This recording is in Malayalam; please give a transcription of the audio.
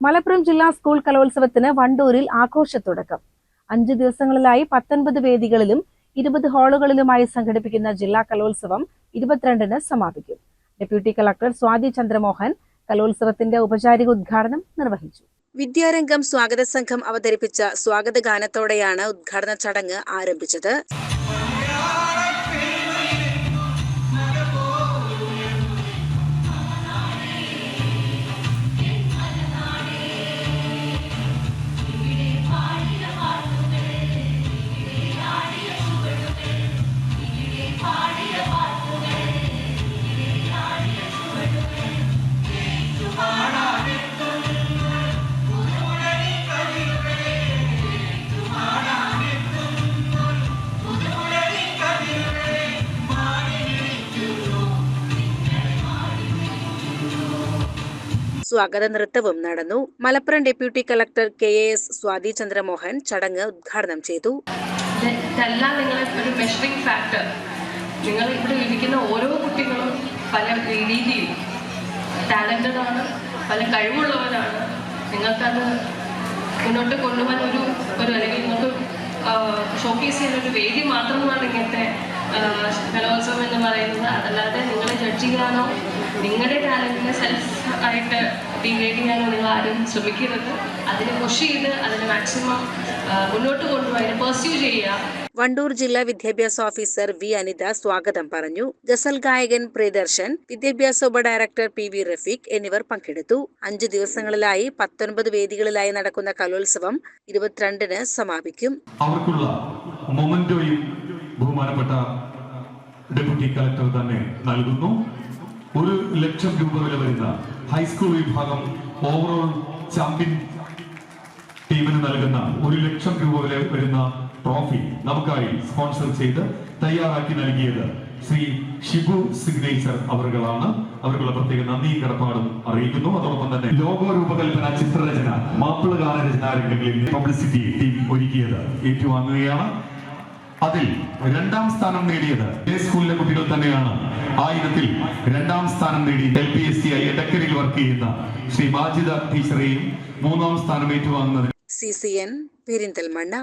മലപ്പുറം ജില്ലാ സ്കൂൾ കലോത്സവത്തിന് വണ്ടൂരിൽ ആഘോഷ തുടക്കം അഞ്ചു ദിവസങ്ങളിലായി പത്തൊൻപത് വേദികളിലും ഇരുപത് ഹാളുകളിലുമായി സംഘടിപ്പിക്കുന്ന ജില്ലാ കലോത്സവം ഇരുപത്തിരണ്ടിന് സമാപിക്കും. ഡെപ്യൂട്ടി കളക്ടർ സ്വാതി ചന്ദ്രമോഹൻ കലോത്സവത്തിന്റെ ഔപചാരിക ഉദ്ഘാടനം നിർവഹിച്ചു. വിദ്യാരംഗം സ്വാഗത സംഘം അവതരിപ്പിച്ച സ്വാഗത ഗാനത്തോടെയാണ് ഉദ്ഘാടന ചടങ്ങ് ആരംഭിച്ചത്. സ്വാഗത നൃത്തവും നടന്നു. Malappuram deputy collector K A S Swathi Chandramohan ചടങ്ങ് ഉദ്ഘാടനം ചെയ്തു. ഇത് ഇതെല്ലാം നിങ്ങളെ ഒരു ഫാക്ടർ നിങ്ങൾ ഇവിടെ ഇരിക്കുന്ന ഓരോ കുട്ടികളും പല രീതിയിൽ ടാലന്റഡ് ആണ് പല കഴിവുള്ളവരാണ്. നിങ്ങൾക്കത് മുന്നോട്ട് കൊണ്ടുപോകാൻ ഒരു ഒരു അല്ലെങ്കിൽ നിങ്ങൾക്ക് ഷോക്കേസ് ചെയ്യുന്ന ഒരു വേദി മാത്രമാണ് ഇങ്ങനത്തെ കലോത്സവം എന്ന് പറയുന്നത്. അതല്ലാതെ നിങ്ങളെ ജഡ്ജ് ചെയ്യാനോ നിങ്ങളുടെ ടാലന്റിനെ സെൽഫ് ആയിട്ട് ഡിഗ്രേഡ് ചെയ്യാനോ നിങ്ങൾ ആരും ശ്രമിക്കരുത്. അതിനെ പുഷ് ചെയ്ത് അതിനെ മാക്സിമം മുന്നോട്ട് കൊണ്ടുപോയി അതിനെ പെർസ്യൂ ചെയ്യുക. വണ്ടൂർ ജില്ലാ വിദ്യാഭ്യാസ ഓഫീസർ വി അനിത സ്വാഗതം പറഞ്ഞു. ഗസൽ ഗായകൻ പ്രിയദർശൻ വിദ്യാഭ്യാസ ഉപ ഡയറക്ടർ പി വി റഫീഖ് എന്നിവർ പങ്കെടുത്തു. അഞ്ചു ദിവസങ്ങളിലായി പത്തൊൻപത് വേദികളിലായി നടക്കുന്ന കലോത്സവം ഇരുപത്തിരണ്ടിന് സമാപിക്കും. അവർക്കുള്ള മൊമെന്റോയും ബഹുമാനപ്പെട്ട ഡെപ്യൂട്ടി കളക്ടർ തന്നെ നൽകുന്നു. ഒരു ലക്ഷം രൂപ വില വരുന്ന ഹൈസ്കൂൾ വിഭാഗം ഓവറോൾ ചാമ്പ്യൻ ടീമിന് നൽകുന്ന ഒരു ലക്ഷം രൂപ വില വരുന്ന ട്രോഫി നമുക്കായി സ്പോൺസർ ചെയ്ത് തയ്യാറാക്കി നൽകിയത് ശ്രീ ഷിബു സിഗ്നേച്ചർ അവർകളാണ് അവർക്കുള്ള പ്രത്യേക നന്ദി കടപ്പാടും അറിയിക്കുന്നു. അതോടൊപ്പം തന്നെ ലോഗോ രൂപകൽപ്പന ചിത്രരചന മാപ്പിള ഗാന രചനാരംഗങ്ങളിൽ പബ്ലിസിറ്റി ടീം ഒരുക്കിയത് ഏറ്റുവാങ്ങുകയാണ്. അതിൽ രണ്ടാം സ്ഥാനം നേടിയത് സ്കൂളിലെ കുട്ടികൾ തന്നെയാണ്. ആ ഇനത്തിൽ രണ്ടാം സ്ഥാനം നേടി എൽ പി എസ് സി എടക്കരയിൽ വർക്ക് ചെയ്യുന്ന ശ്രീ മാജിദ ടീച്ചറെയും മൂന്നാം സ്ഥാനം ഏറ്റുവാങ്ങുന്നതിന് സി സി എൻ പെരിന്തൽമണ്ണ